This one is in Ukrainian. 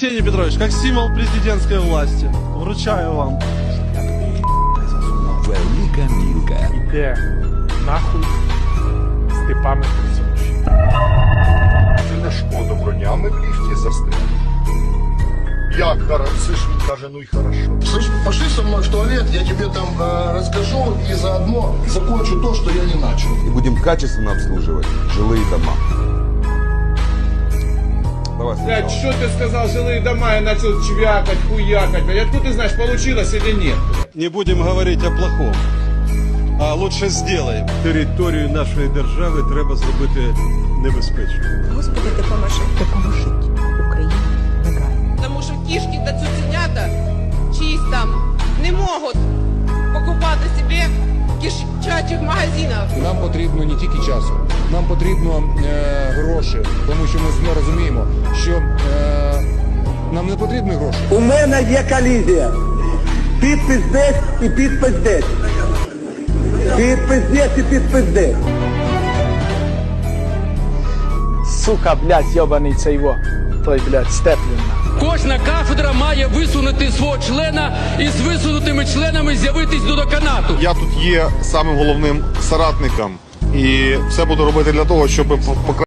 Арсений Петрович, как символ президентской власти, вручаю вам. Велика Мілка. Іде нахуй Степане Курсович. Це не шкода бронями в ліфті застряли. Як хорошо, ж він каже, ну й хорошо. Слышь, пошли со мной в туалет, я тебе там э, расскажу и заодно закончу то, что я не начал. І будемо качественно обслуживать жилые дома. Давай, Блядь, Станислав. что ты сказал, жилые дома, я начал чвякать, хуякать, блядь, откуда ты знаешь, получилось или нет? Не будем говорить о плохом, а лучше сделаем. територію нашої держави треба зробити небезпечною. Господи, допоможи. Допоможіть Україні негайно. Тому що кішки та цуценята чиїсь там не можуть покупати собі в кишачих магазинах. Нам потрібно не тільки часу, нам потрібно е, гроші, тому що ми розуміємо, що е, нам не потрібні гроші. У мене є колізія. Підпис десь і підпис десь. Підпис десь і підпис десь. Сука, блядь, йобаний цей во. Той, блядь, степлін. Кожна кафедра має висунути свого члена і з висунутими членами з'явитись до деканату. Я тут є самим головним соратником і все буду робити для того, щоб